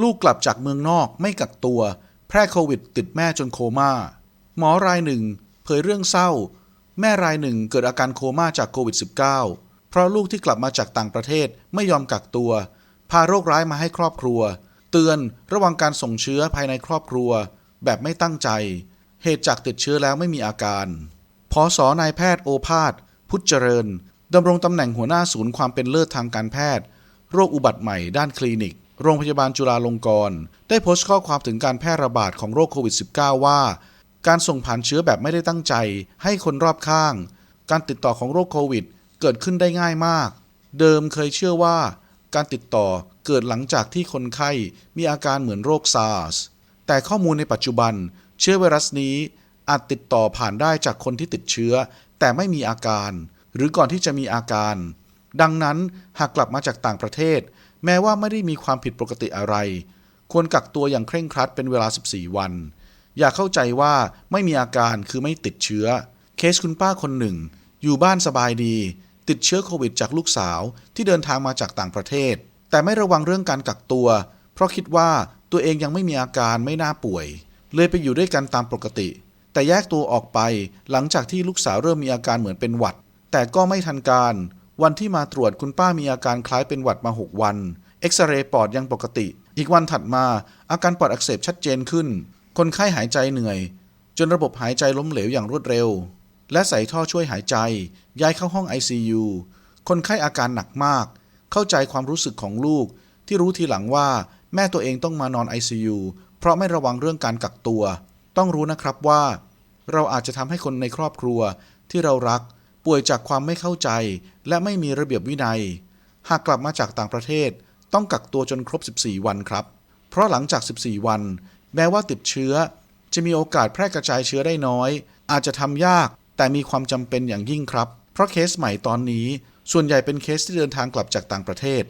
ลูกกลับจากเมืองนอกไม่กักตัว แพร่โควิด ติดแม่จนโคม่า หมอรายหนึ่งเผยเรื่องเศร้า แม่รายหนึ่งเกิดอาการโคม่าจากโควิด -19 เพราะลูกที่กลับมาจากต่างประเทศไม่ยอมกักตัว พาโรคร้ายมาให้ครอบครัว เตือนระวังการส่งเชื้อภายในครอบครัว แบบไม่ตั้งใจ เหตุจากติดเชื้อแล้วไม่มีอาการพอสอนายแพทย์โอภาสพุทธเจริญดำรงตำแหน่งหัวหน้าศูนย์ความเป็นเลิศทางการแพทย์ โรคอุบัติใหม่ด้านคลินิก โรงพยาบาลจุฬาลงกรณ์ได้โพสต์ข้อความถึงการแพร่ระบาดของโรคโควิด -19 ว่า การส่งผ่านเชื้อแบบไม่ได้ตั้งใจ ให้คนรอบข้าง การติดต่อของโรคโควิด เกิดขึ้นได้ง่ายมาก เดิมเคยเชื่อว่า การติดต่อเกิดหลังจากที่คนไข้มีอาการเหมือนโรคซาร์สแต่ข้อมูลในปัจจุบัน เชื้อไวรัสนี้ อาจติดต่อผ่านได้จากคนที่ติดเชื้อ แต่ไม่มีอาการ หรือก่อนที่จะมีอาการ ดังนั้นหากกลับมาจากต่างประเทศ แม้ว่าไม่ได้มีความผิดปกติอะไร ควรกักตัวอย่างเคร่งครัดเป็นเวลา 14 วัน อย่าเข้าใจว่าไม่มีอาการคือไม่ติดเชื้อ เคสคุณป้าคนหนึ่ง อยู่บ้านสบายดี ติดเชื้อโควิดจากลูกสาวที่เดินทางมาจากต่างประเทศ แต่ไม่ระวังเรื่องการกักตัว เพราะคิดว่าตัวเองยังไม่มีอาการไม่น่าป่วย เลยไปอยู่ด้วยกันตามปกติ แต่แยกตัวออกไปหลังจากที่ลูกสาวเริ่มมีอาการเหมือนเป็นหวัด แต่ก็ไม่ทันการ วันที่มาตรวจคุณป้ามีอาการคล้ายเป็นหวัดมา 6 วัน เอ็กซเรย์ปอดยังปกติ อีกวันถัดมา อาการปอดอักเสบชัดเจนขึ้น คนไข้หายใจเหนื่อย จนระบบหายใจล้มเหลวอย่างรวดเร็ว และใส่ท่อช่วยหายใจ ย้ายเข้าห้อง ICU คนไข้อาการหนักมาก เข้าใจความรู้สึกของลูก ที่รู้ทีหลังว่าแม่ตัวเองต้องมานอน ICU เพราะไม่ระวังเรื่องการกักตัว ต้องรู้นะครับว่า เราอาจจะทำให้คนในครอบครัวที่เรารัก ป่วยจากความไม่เข้าใจ และไม่มีระเบียบวินัย หากกลับมาจากต่างประเทศ ต้องกักตัวจนครบ 14 วันครับ เพราะหลังจาก 14 วัน แม้ว่าติดเชื้อ จะมีโอกาสแพร่กระจายเชื้อได้น้อย อาจจะทำยาก แต่มีความจำเป็นอย่างยิ่งครับ เพราะเคสใหม่ตอนนี้ ส่วนใหญ่เป็นเคสที่เดินทางกลับจากต่างประเทศ